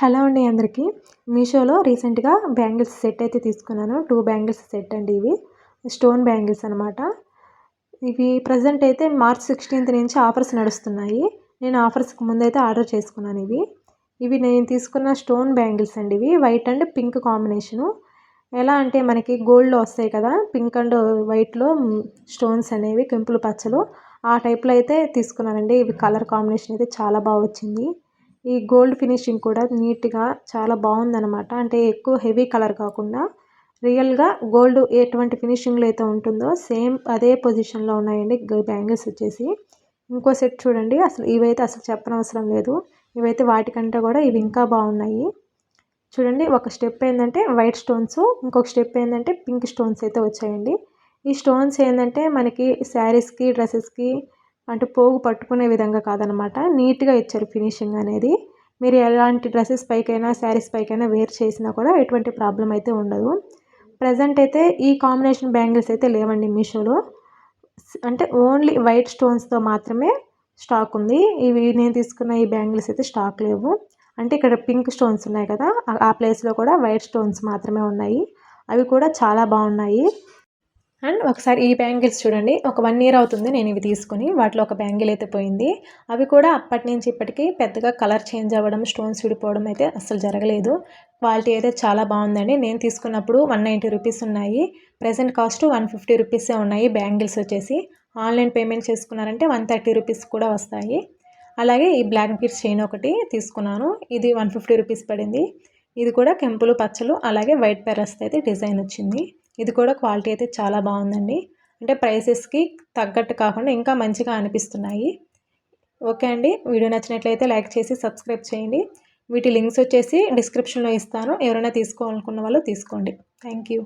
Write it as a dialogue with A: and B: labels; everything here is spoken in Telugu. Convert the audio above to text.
A: హలో అండి అందరికీ. మీషోలో రీసెంట్గా బ్యాంగిల్స్ సెట్ అయితే తీసుకున్నాను. టూ బ్యాంగిల్స్ సెట్ అండి ఇవి. స్టోన్ బ్యాంగిల్స్ అనమాట ఇవి ప్రజెంట్ అయితే మార్చ్ సిక్స్టీన్త్ నుంచి ఆఫర్స్ నడుస్తున్నాయి. నేను ఆఫర్స్కి ముందైతే ఆర్డర్ చేసుకున్నాను ఇవి. ఇవి నేను తీసుకున్న స్టోన్ బ్యాంగిల్స్ అండి ఇవి. White and pink combination. ఎలా అంటే మనకి గోల్డ్లో వస్తాయి కదా పింక్ అండ్ వైట్లో స్టోన్స్ అనేవి కెంపులు పచ్చలు. ఆ టైప్లో అయితే తీసుకున్నానండి. ఇవి కలర్ కాంబినేషన్ అయితే చాలా బాగా వచ్చింది. ఈ గోల్డ్ ఫినిషింగ్ కూడా నీట్గా చాలా బాగుందనమాట అంటే ఎక్కువ హెవీ కలర్ కాకుండా రియల్గా గోల్డ్ ఎటువంటి ఫినిషింగ్లో అయితే ఉంటుందో సేమ్ అదే పొజిషన్లో ఉన్నాయండి. బ్యాంగిల్స్ వచ్చేసి. ఇంకో సెట్ చూడండి. అసలు ఇవైతే అసలు చెప్పనవసరం లేదు. ఇవైతే వాటికంటే కూడా ఇవి ఇంకా బాగున్నాయి. చూడండి. ఒక స్టెప్ ఏంటంటే వైట్ స్టోన్స్. ఇంకొక స్టెప్ ఏంటంటే పింక్ స్టోన్స్ అయితే వచ్చాయండి. ఈ స్టోన్స్ ఏంటంటే మనకి శారీస్కి డ్రెస్సెస్కి అంటే పోగు పట్టుకునే విధంగా కాదనమాట. నీట్గా ఇచ్చారు ఫినిషింగ్ అనేది. మీరు ఎలాంటి డ్రెస్సెస్ పైకైనా శారీస్ పైకైనా వేర్ చేసినా కూడా ఎటువంటి ప్రాబ్లం అయితే ఉండదు. ప్రజెంట్ అయితే ఈ కాంబినేషన్ బ్యాంగిల్స్ అయితే లేవండి మీషోలో. అంటే ఓన్లీ వైట్ స్టోన్స్తో మాత్రమే స్టాక్ ఉంది. ఇవి నేను తీసుకున్న ఈ బ్యాంగిల్స్ అయితే స్టాక్ లేవు. అంటే ఇక్కడ పింక్ స్టోన్స్ ఉన్నాయి కదా ఆ ప్లేస్లో కూడా వైట్ స్టోన్స్ మాత్రమే ఉన్నాయి. అవి కూడా చాలా బాగున్నాయి. అండ్ ఒకసారి ఈ బ్యాంగిల్స్ చూడండి. ఒక వన్ ఇయర్ అవుతుంది నేను ఇవి తీసుకుని వాటిలో ఒక బ్యాంగిల్ అయితే పోయింది. అవి కూడా అప్పటి నుంచి ఇప్పటికీ పెద్దగా కలర్ చేంజ్ అవ్వడం స్టోన్స్ విడిపోవడం అయితే అస్సలు జరగలేదు. క్వాలిటీ అయితే చాలా బాగుందండి. నేను తీసుకున్నప్పుడు వన్ నైంటీ రూపీస్ ఉన్నాయి. ప్రజెంట్ కాస్ట్ వన్ ఫిఫ్టీ రూపీసే ఉన్నాయి బ్యాంగిల్స్ వచ్చేసి. ఆన్లైన్ పేమెంట్ చేసుకున్నారంటే వన్ థర్టీ రూపీస్ కూడా వస్తాయి. అలాగే ఈ బ్లాక్ బీర్స్ చైన్ ఒకటి తీసుకున్నాను. ఇది వన్ ఫిఫ్టీ రూపీస్ పడింది. ఇది కూడా కెంపులు పచ్చలు అలాగే వైట్ పెరస్తో అయితే డిజైన్ వచ్చింది. ఇది కూడా క్వాలిటీ అయితే చాలా బాగుందండి. అంటే ప్రైసెస్కి తగ్గట్టు కాకుండా ఇంకా మంచిగా అనిపిస్తున్నాయి. ఓకే అండి. వీడియో నచ్చినట్లయితే లైక్ చేసి సబ్స్క్రైబ్ చేయండి. వీటి లింక్స్ వచ్చేసి డిస్క్రిప్షన్లో ఇస్తాను. ఎవరైనా తీసుకోవాలనుకున్న వాళ్ళు తీసుకోండి. Thank you